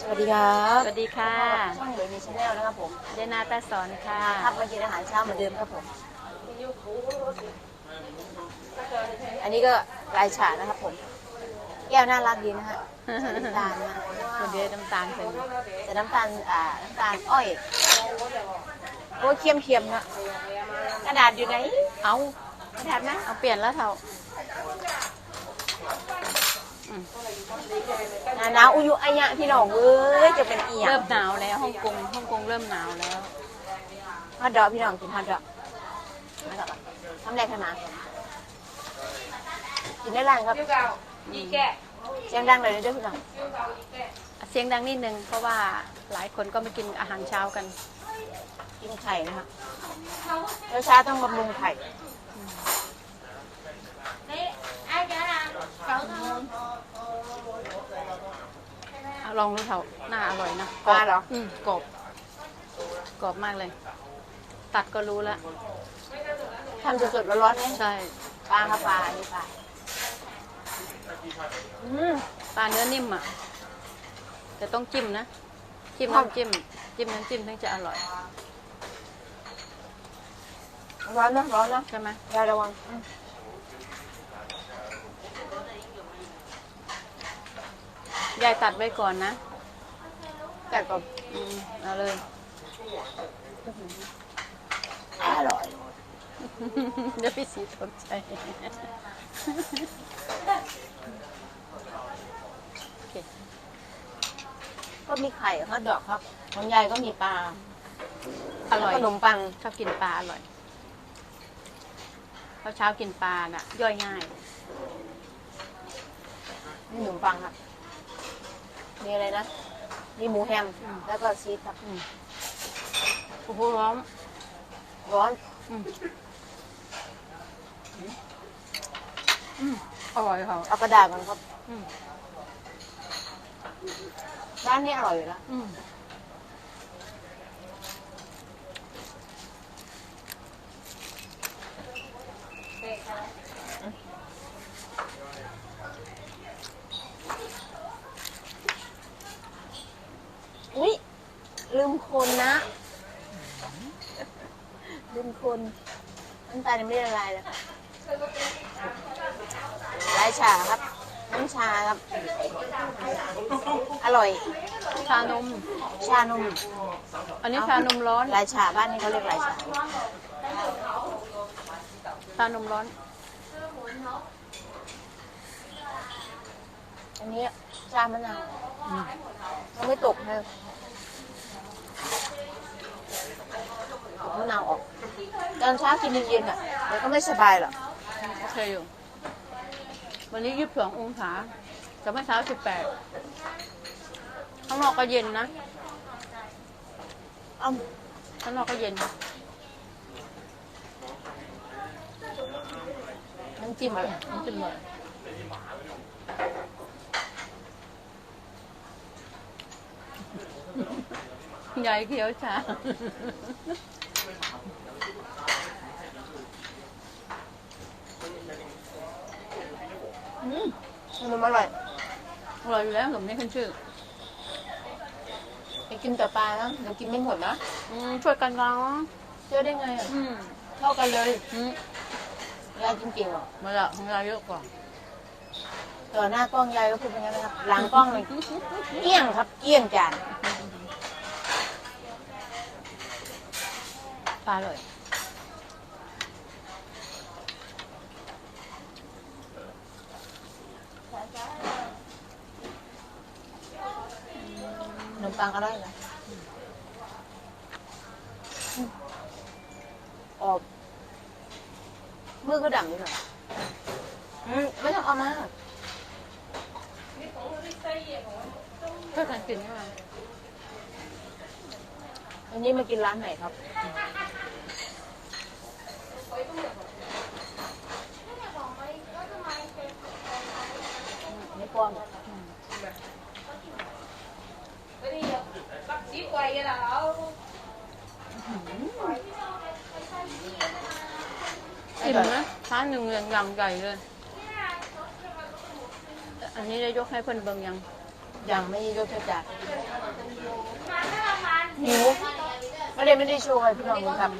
สวัสดีครับสวัสดีค่ะช่องเหลยมีชาแนลนะครับผมเดนาตาสอนค่ะครับมากินอาหารเช้าเหมือนเดิมครับผม อันนี้ก็ลายฉานะครับผม แก้วน่ารักดีนะฮะใส่น้ำตาลนะคนเดียวน้ำตาลใส่หมดใส่น้ำตาลอ่าน้ำตาลอ้อยโอ้เค็มเค็มๆนะกระดาษอยู่ไหน เอากระดาษนะเอาเปลี่ยนแล้วเถอะ หนาหนาวอุยุอายะพี่น้องเอ้ยจะเป็นอีหยังเริ่มหนาวแล้วฮ่องกงฮ่องกงเริ่มหนาวแล้วฮอตดอกพี่น้องกินฮอตดอกมาต่อทำแรกให้มากินได้ร้านครับอืมเสียงดังเลยเด้อพี่น้องเสียงดังนิดนึงเพราะว่าหลายคนก็มากินอาหารเช้ากัน กินไข่นะคะแล้วเช้าต้องบำรุงไข่เอา ลองดูเถอะน่าอร่อยนะปลาเหรออืมกรอบกรอบมากเลย ตัดก็รู้แล้วทำสดๆร้อนๆเนี่ยใช่ปลาครับปลาอันนี้ปลาอืม ปลาเนื้อนิ่มอะแต่ต้องจิ้มนะจิ้มครับ น้ำจิ้ม จิ้มน้ำจิ้มถึงจะอร่อยร้อนนะร้อนนะใช่ไหมยายระวังอืม ยายตัดไว้ก่อนนะแต่ก็อืมเอาเลย อร่อย เดี๋ยวพี่สีตกใจโอเคก็มีไข่ฮอทดอกครับ ของยายก็มีปลาอร่อยขนมปังชอบกินปลาอร่อยเช้าเช้ากินปลาน่ะ ย่อยง่ายมีขนมปังครับ มีอะไรนะมีหมูแฮม แล้วก็ชีสครับอืมโอ้โหร้อนร้อนอืมอืมอร่อยค่ะเอากระดาษก่อนครับอืมร้านนี้อร่อยอยู่แล้วอืม อุ้ย ลืมคนนะลืมคนน้ำตาลยังไม่ได้ละลายเลยค่ะลายชาครับ น้ำชาครับ อร่อย ชานม ชานม อันนี้ชานมร้อน ลายชาบ้านนี้เขาเรียกลายชา ชานมร้อน อันนี้ชามะนาวยังไม่ตกเลยตก มะนาวออก ตอนเช้ากินเย็นๆอะเดี๋ยวก็ไม่สบายหรอกโอเคอยู่ วันนี้ยี่สิบสององศาแต่เมื่อเช้าสิบแปดข้างนอกก็เย็นนะเอ้าข้างนอกก็เย็นน้ำจิ้มอะไรน้ำจิ้มเลยยายเขียวชา อืมมันอร่อยอร่อยอยู่แล้วขนมนี้ขึ้นชื่อไปกินแต่ปลานะเดี๋ยวกินไม่หมดนะอืมช่วยกันเนาะเชื่อได้ไงอะอืมเท่ากันเลยอืมยายกินเก่งหรอมาละของยายเยอะกว่าต่อหน้ากล้องยายก็พูดเป็นยังไงนะครับหลังกล้องเลยเกี้ยงครับเกี้ยงจานปลาเลย มปังอร่อยนะอืมออกมือก็ดำนิดหน่อยอืมไม่ต้องเอามาช่วยกันกินใช่ไหมวันนี้มากินร้านไหนครับไม่ป้อน อิ่มนะช้าน หนึ่งอย่างอย่างใหญ่เลย อันนี้ได้ยกให้เพิ่นเบิงยังยังไม่ยกเลิกจัดหิวไม่ได้ไม่ได้โชว์ให้พี่น้องดูครับ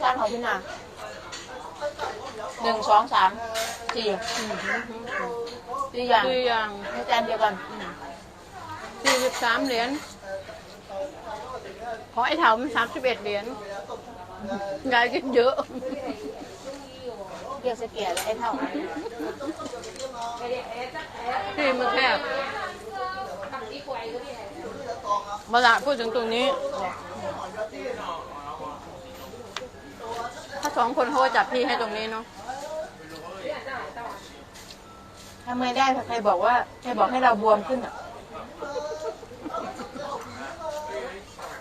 จานของพี่นาหนึ่งสองสามสี่ สี่อย่างคืออย่างในจานเดียวกันสี่สิบสามเหรียญของไอ้เถามันสามสิบเอ็ดเหรียญยายกินเยอะเรียกสเกียร์แล้วไอ้เท่าที่มันแคบมาละพูดถึงตรงนี้ ถ้าสองคนเขาก็จับที่ให้ตรงนี้เนาะ ทำไงได้ใครบอกว่าใครบอกให้เราบวมขึ้นอะ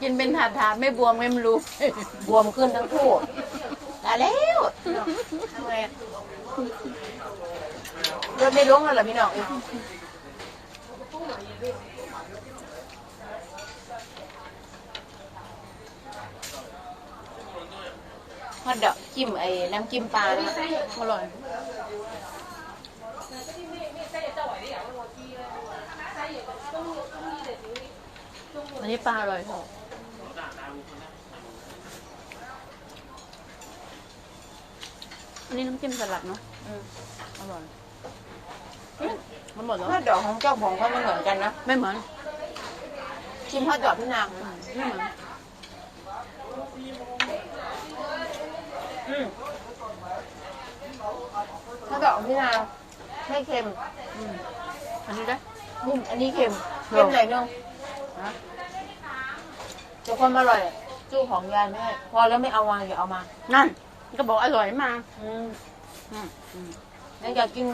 กินเป็นถาดถาดๆไม่บวมไม่รู้ บวมขึ้นทั้งคู่ได้แล้วทำไงอะเลือดไม่ลงแล้วเหรอพี่น้องฮอตดอกจิ้มไอ้น้ำจิ้มปลานะอร่อย นนี้ปลาอร่อยค่ะอันนี้น้ำจิ้มสลัดเนาะอืมอร่อยอืมมันหมดแล้วฮอตดอกของเจ้าของเขาไม่เหมือนกันนะไม่เหมือนชิมฮอตดอกพี่นางอืมไม่เหมือนอืมฮอตดอกของพี่นางไม่เค็มอืมอันนี้ได้อืมอันนี้เค็มเหรอเค็มหน่อยนึงฮะ แต่ความอร่อยจู้ของยายแม่พอแล้วไม่เอาวางอย่าเอามานั่น ก็บอกอร่อยมากอืมอืมอืมแล้วอยากกิน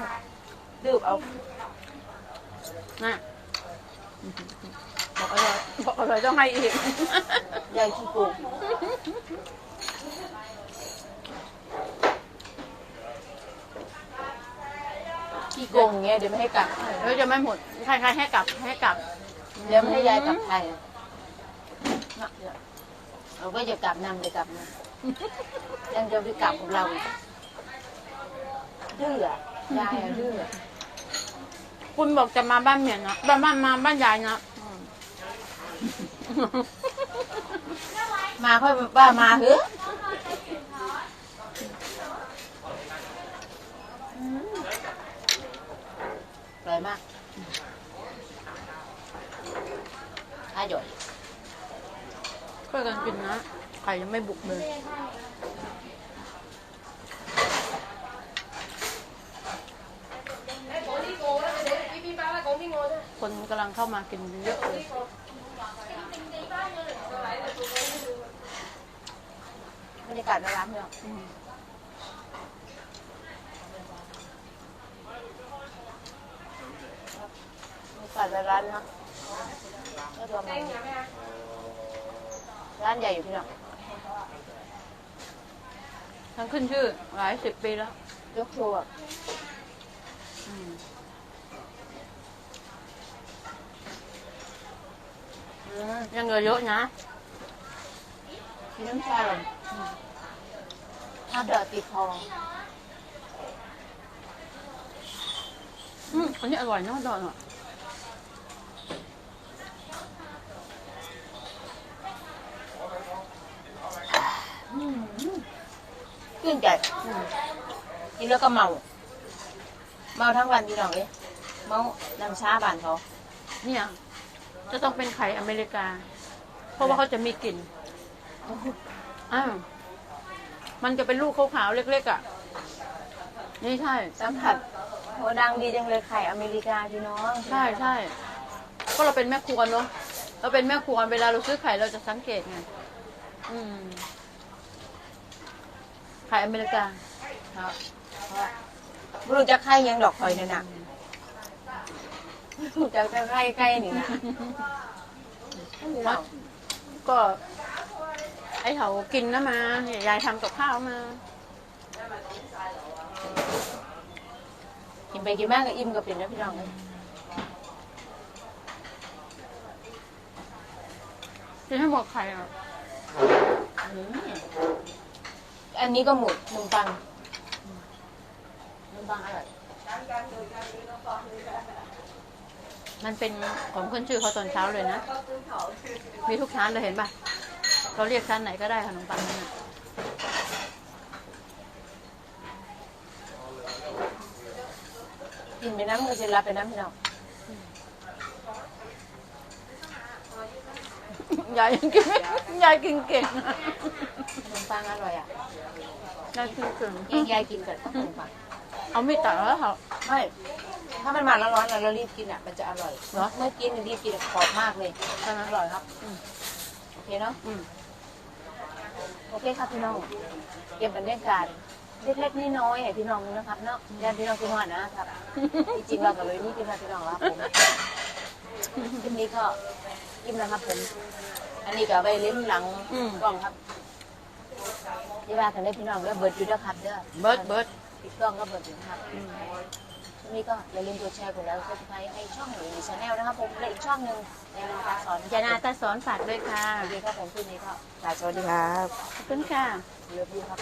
ดืบเอาน่ะอืมบอกอร่อยบอกอร่อยต้องให้อีก ยายขี้โกงขี้โกงอย่างเงี้ยเดี๋ยวไม่ให้กลับแล้วจะไม่หมดใครๆให้กลับให้กลับ เดี๋ยวไม่ให้ยายกลับไทยอะน่ะ เดี๋ยวเราก็จะกลับนำจะกลับนะยังจะไปกลับของเราอีกดื้ออะยายอะดื้ออะคุณบอกจะมาบ้านเมียนะบ้านบ้านมาบ้านยายนะอืมมาค่อยว่ามาเถอะอืมอร่อยมากอร่อย ช่วยกันกินนะ ไข่ยังไม่บุกเลยคนกำลังเข้ามากินเยอะเลยบรรยากาศในร้านเนี่ยอืมบรรยากาศในร้านเนาะก็ประมาณนี้ ร้านใหญ่อยู่ที่เนาะทั้งขึ้นชื่อ หลายสิบปีแล้ว ยกครัวอืมอืมยังเหลือเยอะนะมีน้ำชาหรอถ้าเดอดติดคออืมอันนี้อร่อยเนอะดอนอะ ขึ้นใจอืมกินแล้วก็เมา เมาทั้งวันพี่น้องเลยเมาน้ำชาบานเขาเนี่ยจะต้องเป็นไข่อเมริกา เพราะว่าเขาจะมีกลิ่นอ้าวมันจะเป็นลูกขาวๆเล็กๆอะ นี่ใช่ สัมผัสโหดังดีจังเลยไข่อเมริกาพี่น้อง ใช่ใช่ก็เราเป็นแม่ครัวเนาะเราเป็นแม่ครัวเวลาเราซื้อไข่เราจะสังเกตไงอืม ไข่อเมริกาครับไม่รู้จะไข่ยังดอกคอยเนี่ยนะไม่รู้จะไข่ไข่นี่นะว่าก็ ไอ้เขากินนะมายายทำกับข้าวมา กินไปกินมากก็อิ่มก็เป็นนะพี่น้องเลยกินให้หมดไข่อะ ออืมอันนี้ก็หมุดนมปังนมปังอร่อยมันเป็นของขึ้นชื่อเขาตอนเช้าเลยนะ มีทุกชั้นเลยเห็นป่ะ เราเรียกชั้นไหนก็ได้ขนมปังนั่นน่ะกินไปน้ำมือจะรับไปน้ำพี่น้อง ยายยังกินไม่ยายกินเก่งอะขนมปังอร่อยอะยายกินเก่งยิ่งยายกินกับขนมปังเอามีดตัดแล้วเหรอไม่ถ้ามันมาแล้วร้อนๆเรารีบกินอะมันจะอร่อยเหรอเมื่อกินรีบกินกรอบมากเลยใช่ไหมอร่อยครับอืมโอเคเนาะอืมโอเคครับพี่น้องเก็บบรรยากาศเล็กๆน้อยๆให้พี่น้องนะครับเนาะญาติพี่น้องพี่น้องนะครับจริงๆเรากับเลยนี่กินมาพี่น้องครับผมคลิปนี้ก็ยิ้มนะครับผมอั นนี้ก็เอาไปเล่นหลังอืม กล้องครับที่ว่ากันได้พี่น้องเด้อเบิร์ดอยู่เด้อครับเด้อเบิร์ดเบิร์ดปิดกล้องก็เบิร์ดอยู่นะครับคลิปนี้ก็อย่าลืมกดแชร์กดไลค์กดติดตามให้ช่องหนูชาแนลนะครับผมและอีกช่องหนึ่งในนาตาสอนยานาตาสอนฝากด้วยค่ะ สวัสดีครับผมคลิปนี้ก็สวัสดีครับขอบคุณค่ะ เลิฟยูครับ